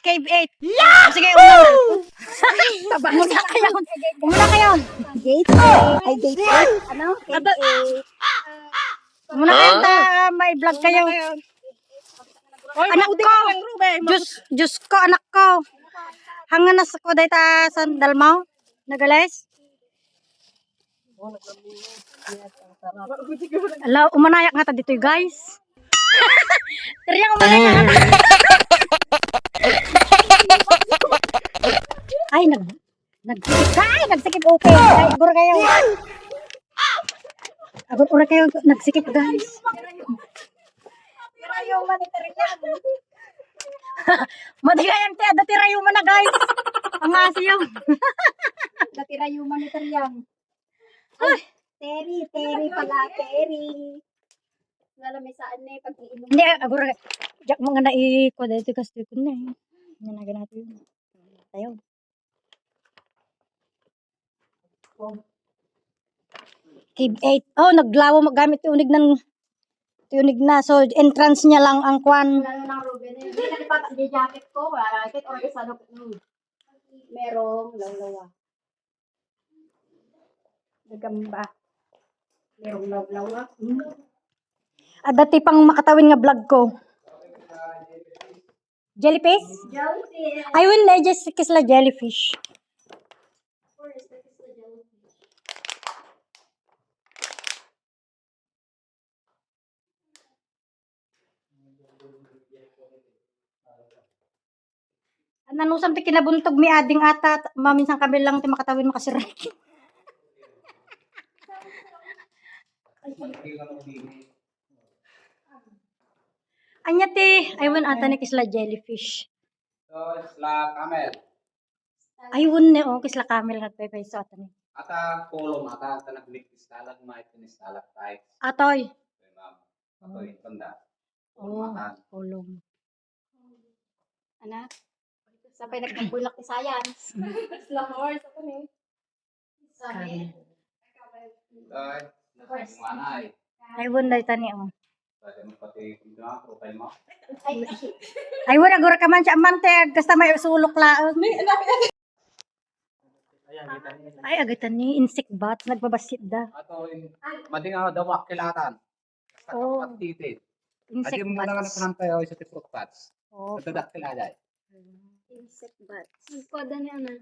Cave 8. Yeah! Sige, una na. Muna kayo. Muna kayo. Gate 8. Ay, gate 8. Ano? Gate Aba- 8. Muna kayo ta, may vlog kayo. Anak ko. Diyos, Diyos ko, anak ko. Hanga na sa ko dahil ta sa dalmaw. Nagales. Ala, umanayak nga ta dito guys. Teriyang umanayak nga. Ay, nag nagsikip ka. Ay, nagsikip okay. Ay, agor kayo. Agor ura kayo nagsikip guys. Tirayo man ni Tiriyan. Madigayan te, dati rayo mo na guys. Ang asiyo. Natirayo man ni Tiriyan. Ay, Terry, Terry pala, Terry. Lalo may saan na eh, pag-iinom. Hindi, agor Jak mga nai ko dito kasi ko na eh. Yan na ganito yun. Tayo. Cave 8. Oh, naglawo magamit tunig ng tunig na. So, entrance niya lang ang kwan. Lalo ng Ruben. Hindi na ang jacket ko. Wala or ano. mm. Merong lawlawa. Nagamba. Merong lawlawa. Mm. At dati pang makatawin nga vlog ko. Jellyfish? Jellyfish. Ayun na, just kisla jellyfish. Nanusam ti kinabuntog mi ading ata maminsan kami lang ti makatawin makasiray. Anya ti, aywan ata ni kisla jellyfish. So, isla camel. Aywan ni oh, kisla camel nga tay so ata ni. Ata kolom, ata ata naglik istalag ma ito ni istalag tayo. Atoy. yung tanda. Oh, kulong. Anak. Sapay nagkabulak ni science. Isla horse. Ako ni. Sabi. Ay. Aywan day tani oh. Pwede Ay, Aywan agura ka man siya man te kasta may sulok laon. Ay agatan ni insect bat nagbabasit da. Ato, in- mading ako daw kilatan. Basta Oh. kapag titit. Insect Adi mo na bats. napanang tayo sa tiprok tats. Oh, Ito dak kiladay. insect bats. Nagkoda niya na.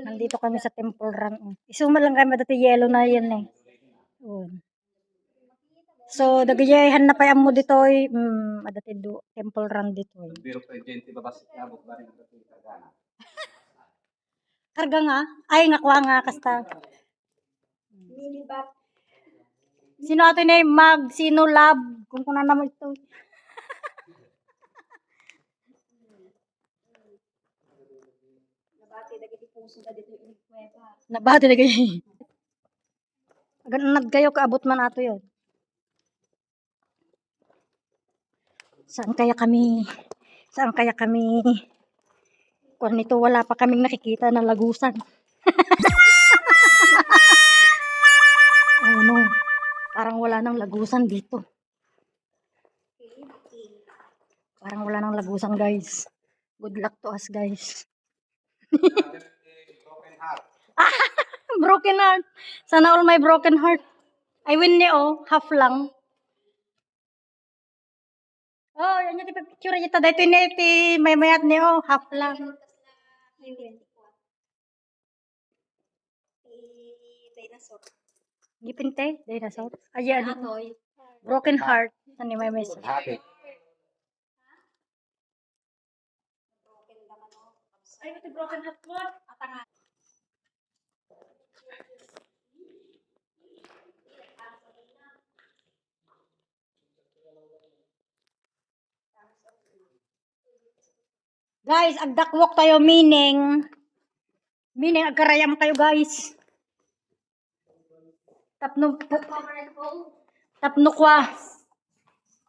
Nandito kami sa Temple Run. oh. Isuma lang kami dati yellow na yan eh. Yun. So, dagayahan na pa mo dito eh. Mm, adati do, Temple Run dito eh. Biro pa yung gente babasit na abot ba rin ang dating kagana. Karga nga. Ay, nakuha nga kasta. mini bat. Sino ato na yung mag, sino lab, kung kuna naman ito. Nabati dagi di puso da dito yung kuweba. Nabati na kayo. Ganun kayo, kaabot man ato yun. Saan kaya kami, saan kaya kami, kung nito wala pa kaming nakikita na lagusan. oh no, parang wala nang lagusan dito. Parang wala nang lagusan guys. Good luck to us guys. Broken heart. broken heart. Sana all my broken heart. I win ni oh, half lang. Oh, yan yung picture niya. Dito ni ti may mayat ni oh, half lang. Dinosaur. Gipinte, dinosaur. Ayan, Atoy. broken heart. Ano may may Hati. Ay, ito broken heart mo. Atanga. Guys, agdakwok tayo meaning meaning agkarayam kayo guys. Tapno hold. tapno kwa.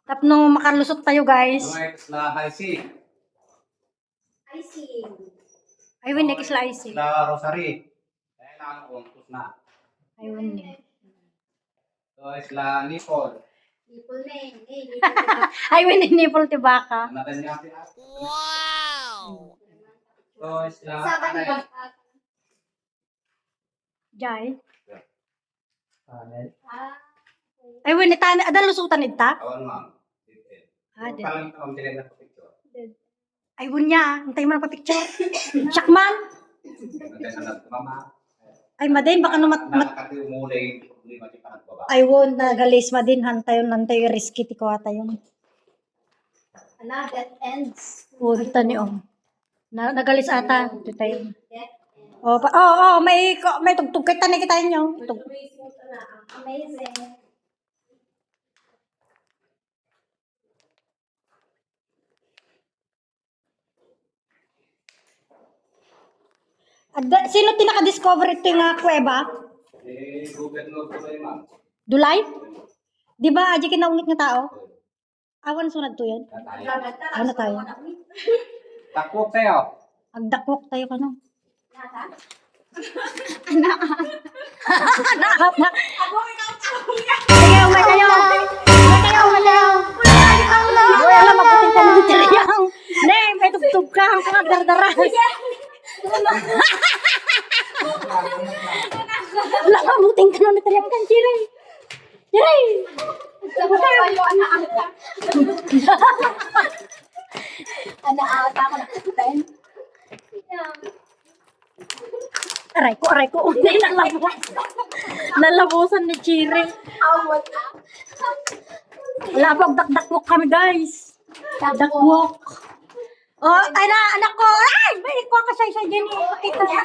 Tapno makalusot tayo guys. Ito isla high sea. I see. Ay win next slice. Isla rosary. Kaya na ang umpos na. Ay win. Ito isla nipol. Nipple na eh. Eh, nipple na. Ay win nipple tibaka. Natin niya pinasa. So, sila, Sa kanila. Jai. Panel. Ay, wala ni tani. Ada lusutan ita? Awan, ma'am. Ah, di. Parang ito ang ko picture. Ay, wunya. Antay mo na pa picture. Na mama. Ay, maday. Baka no mat... mat Nakakati umulay, umulay mati pa nagbaba. ay, won. Nagalis ma din. Hantayon, hantayon. Risky. Tiko ata yun. ano, that ends. Punta ni Om. Na, nagalis ata. Ito tayo. Oh, pa, oh, oh, may ko- may tugtog kita na kita nyo. Tug. Amazing. Ada, sino tinaka-discover ito yung uh, kuweba? Eh, gobernador ko rin, ma'am. Dulay? Di ba, aji kinaungit nga tao? Awan sunod to yan. Ano tayo? Takbo tayo. Agdakwok tayo ka no. Anak na. Sige, umay kayo. Umay kayo, umay kayo. Uy, alam, ka ng tiriyang. Ne, may tugtog ka. Ang mga dardaras. Wala, mabuting ka ng tiriyang kan, Chiray. Chiray. Sabi tayo, anak. Anak ata ko na. Ten. Aray ko, aray ko. Unay, nalabos. Nalabosan ni Chiray. Awat na. Wala pag dakdakwok kami, guys. Dakwok. Oh, ay na, anak ko. Ay, may ko ka siya dyan eh. Kita niya.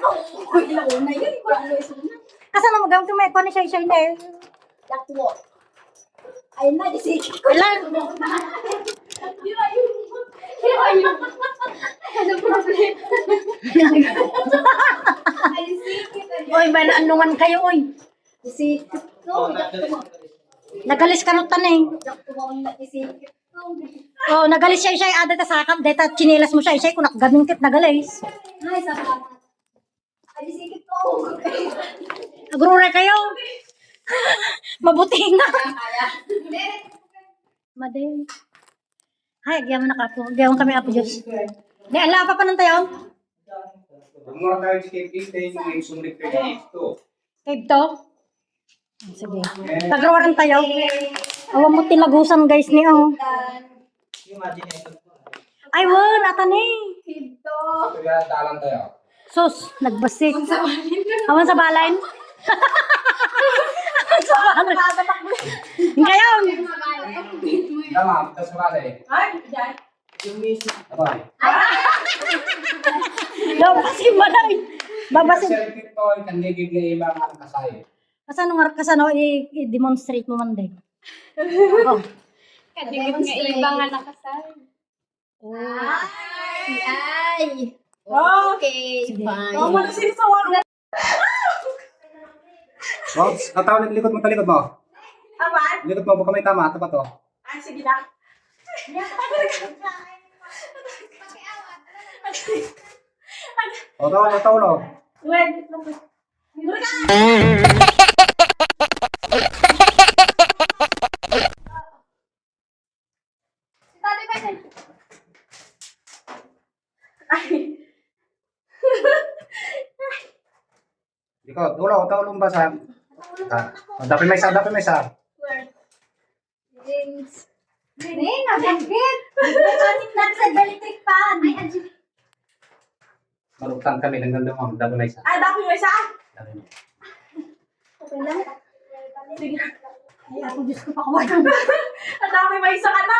Uy, launa yun. Ikaw ano suna. Kasama mo gamit may ko ni siya siya na eh. Lakwo. Ayun na, isikit ko. Ilan? Ano problem? Ay, isikit. Oy, may naanungan kayo, oy. Ko. Mo. Nagalis ka nutan eh. Oh, nagalis siya siya. Ada ta sakap, data chinelas mo siya siya. Kung nakagaming kit, nagalis. Ay, salamat. Ay, isikit ko. Agrure kayo. Mabuti nga. Kaya. Hay, agyaman na ka po. Agyaman kami apo Diyos. Di, ala pa pa nang tayo. Na tayo si Kate East, eh, yung sumulit kayo dito. Cave to. Sige. Tagrawaran tayo. Awan mo tilagusan guys ni oh. Ay, won, atan eh. Pito. Kaya dalang tayo. Sus, nagbasik. Awan sa balain. Awan sa balain. Kayo. Tama, tapos marali. Abay. Babasik ba na? Babasik. Selfie to, kandigig na ibang ang kasay. Kasano nga, kasano i-demonstrate mo man din. Oh. Kadigit nga iba nga nakasal. Oh. Ay, ay. Okay, fine. So, natawa, likod mo, talikod mo. Likod mo, baka may tama, ito pa to. O, tawlo, tawlo. Tati ka din. Likod, tulo, tawlo ba sa... Ah, dapat may isa, dapat may isa. James. Rin, nagagit. Nagagit na sa electric fan. Ay, anjib. Marutang kami, ng ganda mo, dapat may isa. Ah, dami mo isa? May isa. Okay lang. Ay, ako Diyos ko, pakawalan. Ang dami mo isa ka na.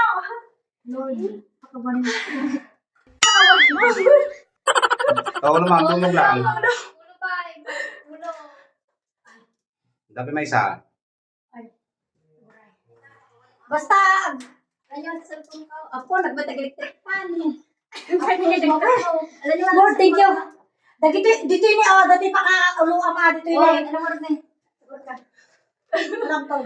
Lord, pakawalan. Tawlo mo, tulog lang. Ulo pa. Ulo. Dapat may isa. Basta, Ano yung cellphone ko? Ako, nagbatag electric fan. Lord, thank you. dito, dito yun eh, oh, dati pa ka, uluwa pa, dito Oy, eh. ano mo rin ka. Alam to.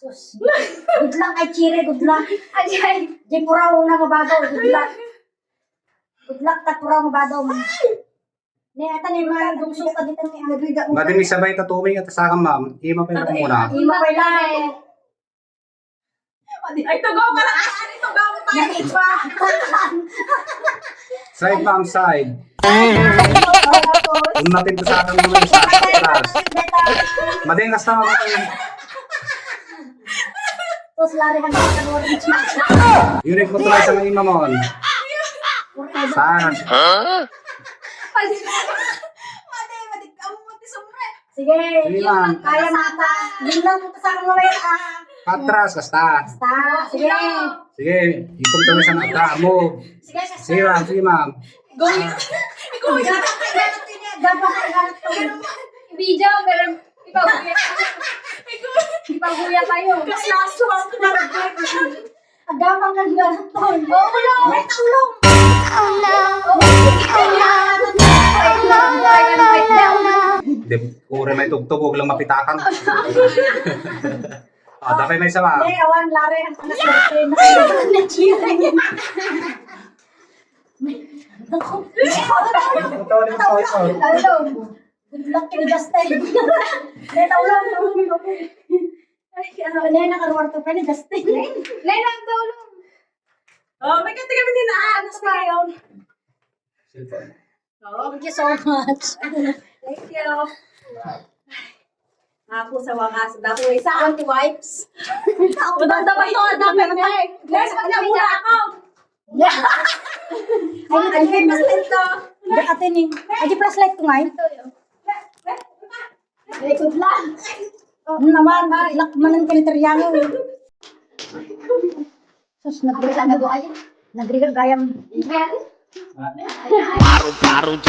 Sus. Good luck kay Chire, good luck. Ay, ay. Di puraw na mabagaw, good luck. Good luck ta puraw mabagaw. Ni ata ni mga dungso ka dito ni Agriga. Dapat may sabay tatuming at sa ma'am. Ima pa yung muna. Ima pa lang. Ay, tugaw ka lang. Ay, tugaw mo tayo. Iba. Side ma'am, side. Kung natin to sa akin mga isa, atras. Madingas na mga tayo. Tapos lari hanggang sa rin siya. Unit mo sa mga imamon. Saan? Madi, madi, amo mo ti sombre. Sige, Sige ma'am. kaya mata. Yun lang punta sa akin mamaya sa Patras, kasta. basta. Sige. Sige, ikot kami sa mga mo. Sige, Sige ma'am, sige ma'am. Gawin. Ikaw yung Dapat ka ganit to. Video, pero ipaguya. Ipaguya tayo. Kaslaso ang Agapang ka ganit to. Oo, wala. May tulong. Hindi, ure may tugtog, huwag lang mapitakan. Ah, dapat may sama. Hindi, awan lari ito, ito. Tawag Good luck kay Justin. Hindi, tawag tawag Ay, ano, ano yung nakaruwarto pa ni Justin? Lena, tulong. Oh, may kati kami din na. Ano sa kayo? Cellphone. Thank you so much. Thank you. Ako sa wakas, dako isa anti wipes. Udang dapat to, dami na. Guys, pag namura ako. Ay, Ay, ay, mas ito. Hindi atin eh. Ay, di plus light ko ngayon. Ay, good luck. Naman, good luck man ang kanitaryango. Sus, nagriga na doon. Nagriga gayam. Paru-paru, G.